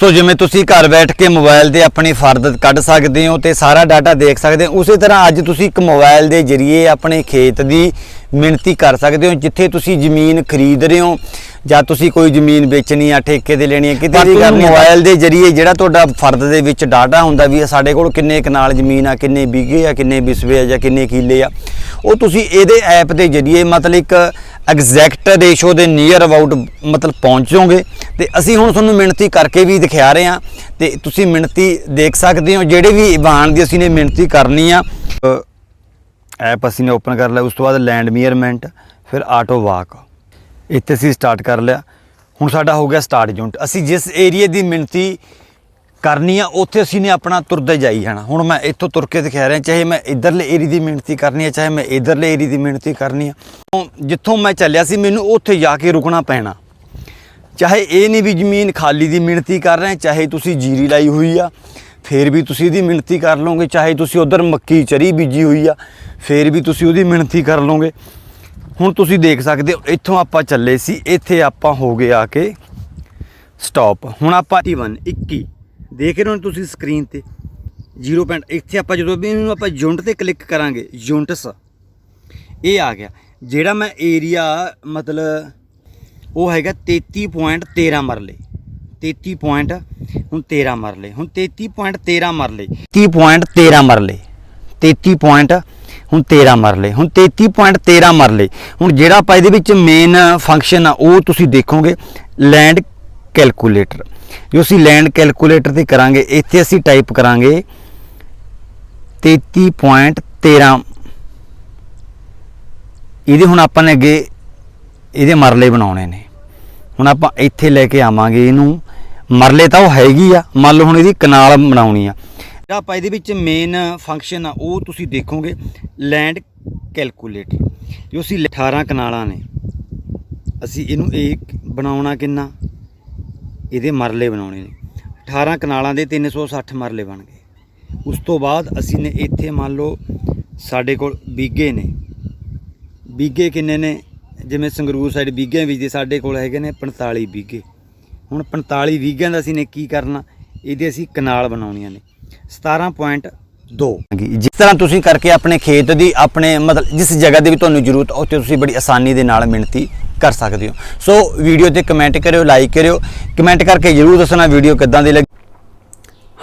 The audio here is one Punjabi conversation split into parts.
ਸੋ ਜਿਵੇਂ ਤੁਸੀਂ ਘਰ ਬੈਠ ਕੇ ਮੋਬਾਈਲ ਤੇ ਆਪਣੀ ਫਰਦ ਕੱਢ ਸਕਦੇ ਹੋ ਤੇ ਸਾਰਾ ਡਾਟਾ ਦੇਖ ਸਕਦੇ ਹੋ ਉਸੇ ਤਰ੍ਹਾਂ ਅੱਜ ਤੁਸੀਂ ਇੱਕ ਮੋਬਾਈਲ ਦੇ ਜ਼ਰੀਏ ਆਪਣੇ ਖੇਤ ਦੀ ਮਿਣਤੀ ਕਰ ਸਕਦੇ ਹੋ ਜਿੱਥੇ ਤੁਸੀਂ ਜ਼ਮੀਨ ਖਰੀਦ ਰਹੇ ਹੋ ਜਾਂ ਤੁਸੀਂ ਕੋਈ ਜ਼ਮੀਨ ਵੇਚਣੀ ਆ ਠੇਕੇ ਤੇ ਲੈਣੀ ਹੈ ਕਿਤੇ ਵੀ ਕਰਨੀ ਮੋਬਾਈਲ ਦੇ ਜ਼ਰੀਏ ਜਿਹੜਾ ਤੁਹਾਡਾ ਫਰਦ ਦੇ ਵਿੱਚ ਡਾਟਾ ਹੁੰਦਾ ਵੀ ਸਾਡੇ ਕੋਲ ਕਿੰਨੇ ਕਨਾਲ ਜ਼ਮੀਨ ਆ ਕਿੰਨੇ ਵਿਗੇ ਆ ਕਿੰਨੇ ਬਿਸਵੇ ਆ ਜਾਂ ਕਿੰਨੇ ਕਿੱਲੇ ਆ ਉਹ ਤੁਸੀਂ ਇਹਦੇ ਐਪ ਦੇ ਜ਼ਰੀਏ ਮਤਲਬ ਇੱਕ ਐਗਜ਼ੈਕਟ ਰੇਸ਼ੋ ਦੇ ਨੀਅਰ ਅਬਾਊਟ ਮਤਲਬ ਪਹੁੰਚੋਗੇ ਜਾਓਗੇ। ਤੇ ਅਸੀਂ ਹੁਣ ਤੁਹਾਨੂੰ ਮਿਣਤੀ ਕਰਕੇ ਵੀ ਦਿਖਾ ਰਹੇ ਹਾਂ। ਤੇ ਤੁਸੀਂ ਮਿਣਤੀ ਦੇਖ ਸਕਦੇ ਹੋ, ਜਿਹੜੇ ਵੀ ਵਾਹਨ ਦੀ ਅਸੀਂ ਨੇ ਮਿਣਤੀ ਕਰਨੀ ਆ। ਐਪ ਅਸੀਂ ਨੇ ਓਪਨ ਕਰ ਲਿਆ, ਉਸ ਤੋਂ ਬਾਅਦ ਲੈਂਡ ਮੀਅਰਮੈਂਟ ਫਿਰ ਆਟੋ ਵਾਕ ਇੱਥੇ ਅਸੀਂ ਸਟਾਰਟ ਕਰ ਲਿਆ। ਹੁਣ ਸਾਡਾ ਹੋ ਗਿਆ ਸਟਾਰਟ ਯੂਨਿਟ ਅਸੀਂ ਜਿਸ ਏਰੀਆ ਦੀ ਮਿਣਤੀ ਕਰਨੀ ਆ, ਉੱਥੇ ਅਸੀਂ ਨੇ ਆਪਣਾ ਤੁਰਦੇ ਜਾਈ ਜਾਣਾ। ਹੁਣ ਮੈਂ ਇੱਥੋਂ ਤੁਰ ਕੇ ਦਿਖਾ ਰਿਹਾ, ਚਾਹੇ ਮੈਂ ਇਧਰਲੇ ਏਰੀ ਦੀ ਮਿਣਤੀ ਕਰਨੀ ਆ, ਚਾਹੇ ਮੈਂ ਇਧਰਲੇ ਏਰੀ ਦੀ ਮਿਣਤੀ ਕਰਨੀ ਆ। ਜਿੱਥੋਂ ਮੈਂ ਚੱਲਿਆ ਸੀ, ਮੈਨੂੰ ਉੱਥੇ ਜਾ ਕੇ ਰੁਕਣਾ ਪੈਣਾ। ਚਾਹੇ ਇਹ ਨਹੀਂ ਵੀ ਜ਼ਮੀਨ ਖਾਲੀ ਦੀ ਮਿਣਤੀ ਕਰ ਰਹੇ, ਚਾਹੇ ਤੁਸੀਂ ਜੀਰੀ ਲਾਈ ਹੋਈ ਆ, ਫੇਰ ਵੀ ਤੁਸੀਂ ਉਹਦੀ ਮਿਣਤੀ ਕਰ ਲਓਗੇ। ਚਾਹੇ ਤੁਸੀਂ ਉਧਰ ਮੱਕੀ, ਚਰੀ ਬੀਜੀ ਹੋਈ ਆ, ਫੇਰ ਵੀ ਤੁਸੀਂ ਉਹਦੀ ਮਿਣਤੀ ਕਰ ਲਓਗੇ। ਹੁਣ ਤੁਸੀਂ ਦੇਖ ਸਕਦੇ ਹੋ, ਇੱਥੋਂ ਆਪਾਂ ਚੱਲੇ ਸੀ, ਇੱਥੇ ਆਪਾਂ ਹੋ ਗਏ ਆ ਕੇ ਸਟਾਪ ਹੁਣ ਆਪਾਂ 21 21 ਦੇਖ ਰਹੇ ਹੋ ਤੁਸੀਂ ਸਕਰੀਨ ਤੇ 0. ਪੁਆਇੰਟ ਇੱਥੇ ਆਪਾਂ ਜਦੋਂ ਵੀ ਇਹਨੂੰ ਆਪਾਂ ਯੂਨਿਟ ਤੇ ਕਲਿੱਕ ਕਰਾਂਗੇ ਯੂਨਿਟਸ ਇਹ ਆ ਗਿਆ। ਜਿਹੜਾ ਮੈਂ ਏਰੀਆ ਮਤਲਬ ਉਹ ਹੈਗਾ 33.13 ਮਰਲੇ। 33 ਪੁਆਇੰਟ ਹੁਣ 13 ਮਰਲੇ। ਹੁਣ 33.13 ਮਰਲੇ। 30.13 ਮਰਲੇ। 33 ਪੁਆਇੰਟ ਹੁਣ 13 ਮਰਲੇ। ਹੁਣ 33.13 ਮਰਲੇ। ਹੁਣ ਜਿਹੜਾ ਆਪਾਂ ਇਹਦੇ ਵਿੱਚ ਮੇਨ ਫੰਕਸ਼ਨ ਆ, ਉਹ ਤੁਸੀਂ ਦੇਖੋਗੇ। Land calculator. ਜੋ ਅਸੀਂ ਲੈਂਡ ਕੈਲਕੂਲੇਟਰ ਤੇ ਕਰਾਂਗੇ, ਇੱਥੇ ਅਸੀਂ ਟਾਈਪ ਕਰਾਂਗੇ 33.13 ਇਹਦੇ ਹੁਣ ਆਪਾਂ ਨੇ ਅੱਗੇ ਇਹਦੇ ਮਰਲੇ ਬਣਾਉਣੇ ਨੇ। ਹੁਣ ਆਪਾਂ ਇੱਥੇ ਲੈ ਕੇ ਆਵਾਂਗੇ ਇਹਨੂੰ। ਮਰਲੇ ਤਾਂ ਉਹ ਹੈਗੀ ਆ, ਮੰਨ ਲਓ ਹੁਣ ਇਹਦੀ ਕਨਾਲ ਬਣਾਉਣੀ ਆ। ਜਿਹੜਾ ਆਪਾਂ ਇਹਦੇ ਵਿੱਚ ਮੇਨ ਫੰਕਸ਼ਨ ਆ, ਉਹ ਤੁਸੀਂ ਦੇਖੋਗੇ ਲੈਂਡ ਕੈਲਕੂਲੇਟਰ ਜੋ ਅਸੀਂ 18 ਕਨਾਲਾਂ ਨੇ, ਅਸੀਂ ਇਹਨੂੰ ਇਹ ਬਣਾਉਣਾ ਕਿੰਨਾ? ਇਹਦੇ ਮਰਲੇ ਬਣਾਉਣੇ ਨੇ। 18 ਕਨਾਲਾਂ ਦੇ 360 ਮਰਲੇ ਬਣ ਗਏ। ਉਸ ਤੋਂ ਬਾਅਦ ਅਸੀਂ ਨੇ ਇੱਥੇ ਮੰਨ ਲਓ ਸਾਡੇ ਕੋਲ ਬੀਗੇ ਨੇ। ਬੀਗੇ ਕਿੰਨੇ ਨੇ? ਜਿਵੇਂ ਸੰਗਰੂਰ ਸਾਈਡ ਬੀਗੇ ਬੀਜਦੇ ਸਾਡੇ ਕੋਲ ਹੈਗੇ ਨੇ 45 ਬੀਗੇ। ਹੁਣ 45 ਬੀਗਿਆਂ ਦਾ ਅਸੀਂ ਨੇ ਕੀ ਕਰਨਾ? ਇਹਦੇ ਅਸੀਂ ਕਨਾਲ ਬਣਾਉਣੀਆਂ ਨੇ। 17.2 ਜਿਸ ਤਰ੍ਹਾਂ ਤੁਸੀਂ ਕਰਕੇ ਆਪਣੇ ਖੇਤ ਦੀ, ਆਪਣੇ ਮਤਲਬ ਜਿਸ ਜਗ੍ਹਾ ਦੀ ਵੀ ਤੁਹਾਨੂੰ ਜ਼ਰੂਰਤ ਉੱਥੇ ਤੁਸੀਂ ਬੜੀ ਆਸਾਨੀ ਦੇ ਨਾਲ ਮਿਣਤੀ ਕਰ ਸਕਦੇ ਹੋ। ਸੋ ਵੀਡੀਓ ਤੇ ਕਮੈਂਟ ਕਰਿਓ ਲਾਈਕ ਕਰਿਓ। ਕਮੈਂਟ ਕਰਕੇ ਜਰੂਰ ਦੱਸਣਾ ਵੀਡੀਓ ਕਿੱਦਾਂ ਦੀ ਲੱਗੀ।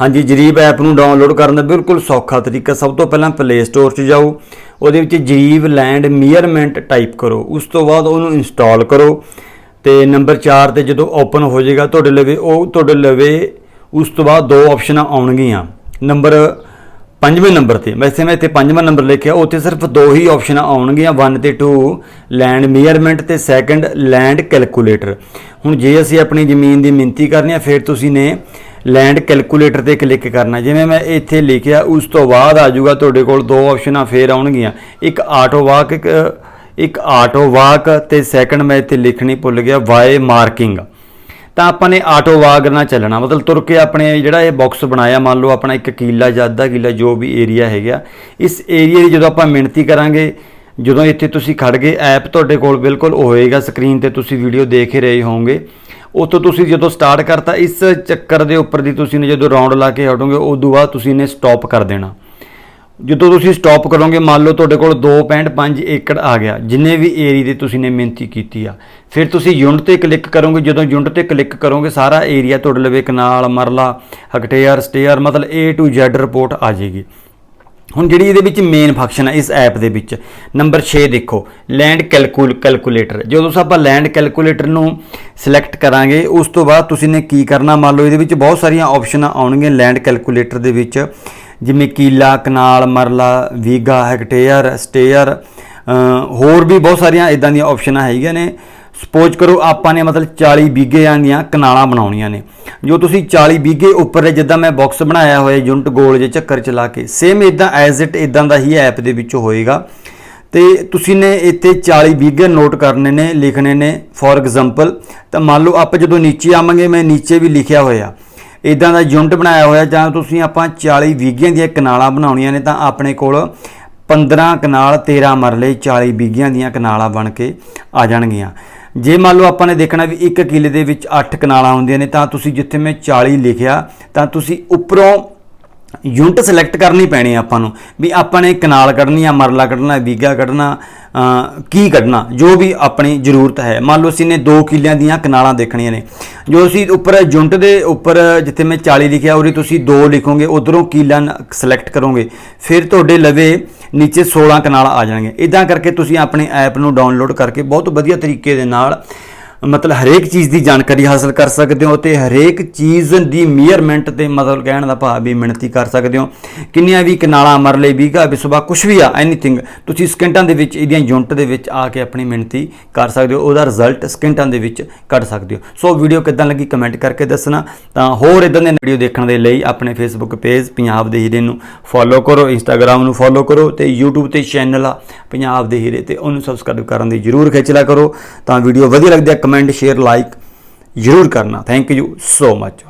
ਹਾਂਜੀ, ਜਰੀਬ ਐਪ ਨੂੰ ਡਾਊਨਲੋਡ ਕਰਨ ਦਾ ਬਿਲਕੁਲ ਸੌਖਾ ਤਰੀਕਾ। ਸਭ ਤੋਂ ਪਹਿਲਾਂ ਪਲੇ ਸਟੋਰ 'ਚ ਜਾਓ। ਉਹਦੇ ਵਿੱਚ ਜਰੀਬ ਲੈਂਡ ਮੀਅਰਮੈਂਟ ਟਾਈਪ ਕਰੋ। ਉਸ ਤੋਂ ਬਾਅਦ ਉਹਨੂੰ ਇੰਸਟਾਲ ਕਰੋ। ਤੇ ਨੰਬਰ 4 ਤੇ ਜਦੋਂ ਓਪਨ ਹੋ ਜਾਏਗਾ ਤੁਹਾਡੇ ਲਵੇ, ਉਹ ਤੁਹਾਡੇ ਲਵੇ, ਉਸ ਤੋਂ ਬਾਅਦ ਦੋ ਆਪਸ਼ਨਾਂ ਆਉਣਗੀਆਂ। ਨੰਬਰ ਪੰਜਵੇਂ ਨੰਬਰ ਤੇ। ਵੈਸੇ ਮੈਂ ਇੱਥੇ ਪੰਜਵਾਂ ਨੰਬਰ ਲਿਖਿਆ, ਉੱਥੇ ਸਿਰਫ ਦੋ ਹੀ ਆਪਸ਼ਨਾਂ ਆਉਣਗੀਆਂ 1 ਤੇ 2 ਲੈਂਡ ਮੀਅਰਮੈਂਟ ਤੇ ਸੈਕੰਡ ਲੈਂਡ ਕੈਲਕੂਲੇਟਰ ਹੁਣ ਜੇ ਅਸੀਂ ਆਪਣੀ ਜ਼ਮੀਨ ਦੀ ਮਿਣਤੀ ਕਰਨੀ ਆ, ਫਿਰ ਤੁਸੀਂ ਨੇ ਲੈਂਡ ਕੈਲਕੂਲੇਟਰ ਤੇ ਕਲਿੱਕ ਕਰਨਾ। ਜਿਵੇਂ ਮੈਂ ਇੱਥੇ ਲਿਖਿਆ, ਉਸ ਤੋਂ ਬਾਅਦ ਆ ਜਾਊਗਾ, ਤੁਹਾਡੇ ਕੋਲ ਦੋ ਆਪਸ਼ਨਾਂ ਫੇਰ ਆਉਣਗੀਆਂ। ਇੱਕ ਆਟੋ ਵਾਕ ਇੱਕ ਇੱਕ ਆਟੋ ਵਾਕ ਤੇ ਸੈਕੰਡ ਮੈਂ ਇੱਥੇ ਲਿਖਣੀ ਭੁੱਲ ਗਿਆ ਵਾਏ ਮਾਰਕਿੰਗ ਤਾਂ ਆਪਾਂ ਨੇ ਆਟੋ ਵਾਗ ਨਾਲ ਚੱਲਣਾ। ਮਤਲਬ ਤੁਰ ਕੇ ਆਪਣੇ ਜਿਹੜਾ ਇਹ ਬਾਕਸ ਬਣਾਇਆ, ਮੰਨ ਲਓ ਆਪਣਾ ਇੱਕ ਕਿੱਲਾ ਜਾਂ ਅੱਧਾ ਕਿੱਲਾ ਜੋ ਵੀ ਏਰੀਆ ਹੈਗਾ, ਇਸ ਏਰੀਆ ਦੀ ਜਦੋਂ ਆਪਾਂ ਮਿਣਤੀ ਕਰਾਂਗੇ, ਜਦੋਂ ਇੱਥੇ ਤੁਸੀਂ ਖੜ ਗਏ ਐਪ ਤੁਹਾਡੇ ਕੋਲ ਬਿਲਕੁਲ ਹੋਏਗਾ ਸਕਰੀਨ ਤੇ ਤੁਸੀਂ ਵੀਡੀਓ ਦੇਖ ਹੀ ਰਹੇ ਹੋਵੋਗੇ। ਉਤੋਂ ਤੁਸੀਂ ਜਦੋਂ ਸਟਾਰਟ ਕਰਤਾ, ਇਸ ਚੱਕਰ ਦੇ ਉੱਪਰ ਦੀ ਤੁਸੀਂ ਨੇ ਜਦੋਂ ਰਾਉਂਡ ਲਾ ਕੇ ਹਟੋਗੇ ਉਸ ਤੋਂ ਬਾਅਦ ਤੁਸੀਂ ਨੇ ਸਟਾਪ ਕਰ ਦੇਣਾ। ਜਦੋਂ ਤੁਸੀਂ ਸਟਾਪ ਕਰੋਗੇ, ਮੰਨ ਲਓ ਤੁਹਾਡੇ ਕੋਲ 2.5 ਏਕੜ ਆ ਗਿਆ, ਜਿੰਨੇ ਵੀ ਏਰੀਆ ਦੇ ਤੁਸੀਂ ਨੇ ਮਿਹਨਤੀ ਕੀਤੀ ਆ, ਫਿਰ ਤੁਸੀਂ ਯੂਨਿਟ ਤੇ ਕਲਿੱਕ ਕਰੋਗੇ, ਜਦੋਂ ਯੂਨਿਟ ਤੇ ਕਲਿੱਕ ਕਰੋਗੇ, ਸਾਰਾ ਏਰੀਆ ਤੁਹਾਡੇ ਲਵੇ ਕਨਾਲ ਮਰਲਾ ਹਕਟੇਅਰ ਸਟੇਅਰ ਮਤਲਬ A to Z ਰਿਪੋਰਟ ਆ ਜਾਏਗੀ। ਹੁਣ ਜਿਹੜੀ ਇਹਦੇ ਵਿੱਚ ਮੇਨ ਫੰਕਸ਼ਨ ਹੈ ਇਸ ਐਪ ਦੇ ਵਿੱਚ ਨੰਬਰ 6 ਦੇਖੋ ਲੈਂਡ ਕੈਲਕੂਲ ਕੈਲਕੂਲੇਟਰ ਜਦੋਂ ਆਪਾਂ ਲੈਂਡ ਕੈਲਕੂਲੇਟਰ ਨੂੰ ਸਿਲੈਕਟ ਕਰਾਂਗੇ, ਉਸ ਤੋਂ ਬਾਅਦ ਤੁਸੀਂ ਨੇ ਕੀ ਕਰਨਾ, ਮੰਨ ਲਓ ਇਹਦੇ ਵਿੱਚ ਬਹੁਤ ਸਾਰੀਆਂ ਆਪਸ਼ਨਾਂ ਆਉਣਗੀਆਂ ਲੈਂਡ ਕੈਲਕੂਲੇਟਰ ਦੇ ਵਿੱਚ। ਜਿਵੇਂ ਕੀਲਾ, ਕਨਾਲ, ਮਰਲਾ, ਵੀਗਾ, ਹੈਕਟੇਅਰ, ਸਟੇਅਰ ਹੋਰ ਵੀ ਬਹੁਤ ਸਾਰੀਆਂ ਇਦਾਂ ਦੀਆਂ ਆਪਸ਼ਨਾਂ ਹੈਗੀਆਂ ਨੇ। ਸਪੋਜ਼ ਕਰੋ ਆਪਾਂ ਨੇ ਮਤਲਬ 40 ਬੀਗਿਆਂ ਦੀਆਂ ਕਨਾਲਾਂ ਬਣਾਉਣੀਆਂ ਨੇ। ਜੋ ਤੁਸੀਂ 40 ਬੀਗੇ ਉੱਪਰ ਜਿੱਦਾਂ ਮੈਂ ਬਾਕਸ ਬਣਾਇਆ ਹੋਇਆ ਯੂਨਿਟ ਗੋਲ ਜੇ ਚੱਕਰ ਚਲਾ ਕੇ ਸੇਮ ਇਦਾਂ ਐਜ਼ ਇਟ ਇਦਾਂ ਦਾ ਹੀ ਐਪ ਦੇ ਵਿੱਚ ਹੋਏਗਾ। ਤੇ ਤੁਸੀਂ ਨੇ ਇੱਥੇ 40 ਬੀਗੇ ਨੋਟ ਕਰਨੇ ਨੇ, ਲਿਖਣੇ ਨੇ। ਫੋਰ ਐਗਜ਼ਾਮਪਲ ਤਾਂ ਮੰਨ ਲਓ ਆਪਾਂ ਜਦੋਂ ਨੀਚੇ ਆਵਾਂਗੇ, ਮੈਂ ਨੀਚੇ ਵੀ ਲਿਖਿਆ ਹੋਇਆ। ਇਦਾਂ ਦਾ ਯੂਨਿਟ ਬਣਾਇਆ ਹੋਇਆ ਜਾਂ ਤੁਸੀਂ ਆਪਾਂ 40 ਬੀਗਿਆਂ ਦੀਆਂ ਕਨਾਲਾਂ ਬਣਾਉਣੀਆਂ ਨੇ ਤਾਂ ਆਪਣੇ ਕੋਲ 15 ਕਨਾਲ 13 ਮਰਲੇ 40 ਬੀਗਿਆਂ ਦੀਆਂ ਕਨਾਲਾਂ ਬਣ ਕੇ ਆ ਜਾਣਗੀਆਂ। ਜੇ ਮੰਨ ਲਓ ਆਪਾਂ ਨੇ ਦੇਖਣਾ ਵੀ ਇੱਕ ਕਿੱਲੇ ਦੇ ਵਿੱਚ 8 ਕਨਾਲਾਂ ਹੁੰਦੀਆਂ ਨੇ ਤਾਂ ਤੁਸੀਂ ਜਿੱਥੇ ਮੈਂ 40 ਲਿਖਿਆ ਤਾਂ ਤੁਸੀਂ ਉੱਪਰੋਂ ਯੂਨਿਟ ਸਿਲੈਕਟ ਕਰਨੀ ਪੈਣੀ ਆਪਾਂ ਨੂੰ, ਵੀ ਆਪਾਂ ਨੇ ਕਨਾਲ ਕੱਢਣੀ ਆ, ਮਰਲਾ ਕੱਢਣਾ ਵੀਗਾ ਕੱਢਣਾ ਕੀ ਕੱਢਣਾ, ਜੋ ਵੀ ਆਪਣੀ ਜ਼ਰੂਰਤ ਹੈ। ਮੰਨ ਲਓ ਅਸੀਂ ਨੇ 2 ਕਿੱਲਿਆਂ ਦੀਆਂ ਕਨਾਲਾਂ ਦੇਖਣੀਆਂ ਨੇ। ਜੋ ਅਸੀਂ ਉੱਪਰ ਯੂਨਿਟ ਦੇ ਉੱਪਰ, ਜਿੱਥੇ ਮੈਂ 40 ਲਿਖਿਆ, ਉਰੇ ਤੁਸੀਂ 2 ਲਿਖੋਗੇ, ਉਧਰੋਂ ਕਿੱਲਾ ਸਿਲੈਕਟ ਕਰੋਗੇ। ਫਿਰ ਤੁਹਾਡੇ ਲਵੇ ਨੀਚੇ 16 ਕਨਾਲ ਆ ਜਾਣਗੇ। ਇਦਾਂ ਕਰਕੇ ਤੁਸੀਂ ਆਪਣੇ ਐਪ ਨੂੰ ਡਾਊਨਲੋਡ ਕਰਕੇ ਬਹੁਤ ਵਧੀਆ ਤਰੀਕੇ ਦੇ ਨਾਲ ਮਤਲਬ ਹਰੇਕ ਚੀਜ਼ ਦੀ ਜਾਣਕਾਰੀ ਹਾਸਲ ਕਰ ਸਕਦੇ ਹੋ ਤੇ ਹਰੇਕ ਚੀਜ਼ ਦੀ ਮੀਅਰਮੈਂਟ ਤੇ ਮਤਲਬ ਕਹਿਣ ਦਾ ਭਾਵ ਵੀ ਮਿਣਤੀ ਕਰ ਸਕਦੇ ਹੋ। ਕਿੰਨੀਆਂ ਵੀ ਕਨਾਲਾਂ ਮਰਲੇ ਵੀਗਾ ਵਿਸਵਾ ਕੁਝ ਵੀ ਆ ਐਨੀਥਿੰਗ ਤੁਸੀਂ ਸਕਿੰਟਾਂ ਦੇ ਵਿੱਚ ਇਹਦੀਆਂ ਯੂਨਿਟ ਦੇ ਵਿੱਚ ਆ ਕੇ ਆਪਣੀ ਮਿਣਤੀ ਕਰ ਸਕਦੇ ਹੋ, ਉਹਦਾ ਰਿਜ਼ਲਟ ਸਕਿੰਟਾਂ ਦੇ ਵਿੱਚ ਕੱਢ ਸਕਦੇ ਹੋ। ਸੋ ਵੀਡੀਓ ਕਿਦਾਂ ਲੱਗੀ ਕਮੈਂਟ ਕਰਕੇ ਦੱਸਣਾ। ਤਾਂ ਹੋਰ ਇਦਾਂ ਦੇ ਵੀਡੀਓ ਦੇਖਣ ਦੇ ਲਈ ਆਪਣੇ ਫੇਸਬੁੱਕ ਪੇਜ ਪੰਜਾਬ ਦੇ ਹੀਰੇ ਨੂੰ ਫੋਲੋ ਕਰੋ ਇੰਸਟਾਗ੍ਰam ਨੂੰ ਫੋਲੋ ਕਰੋ ਤੇ YouTube ਤੇ ਚੈਨਲ ਆ ਪੰਜਾਬ ਦੇ ਹੀਰੇ ਤੇ ਉਹਨੂੰ ਸਬਸਕ੍ਰਾਈਬ ਕਰਨ ਦੀ ਜਰੂਰ ਖਿੱਚ ਕਰੋ। ਤਾਂ ਵੀਡੀਓ ਵਧੀਆ ਲੱਗਦੀ ਹੈ ਕਮੈਂਟ ਸ਼ੇਅਰ ਲਾਈਕ ਜਰੂਰ ਕਰਨਾ। Thank you so much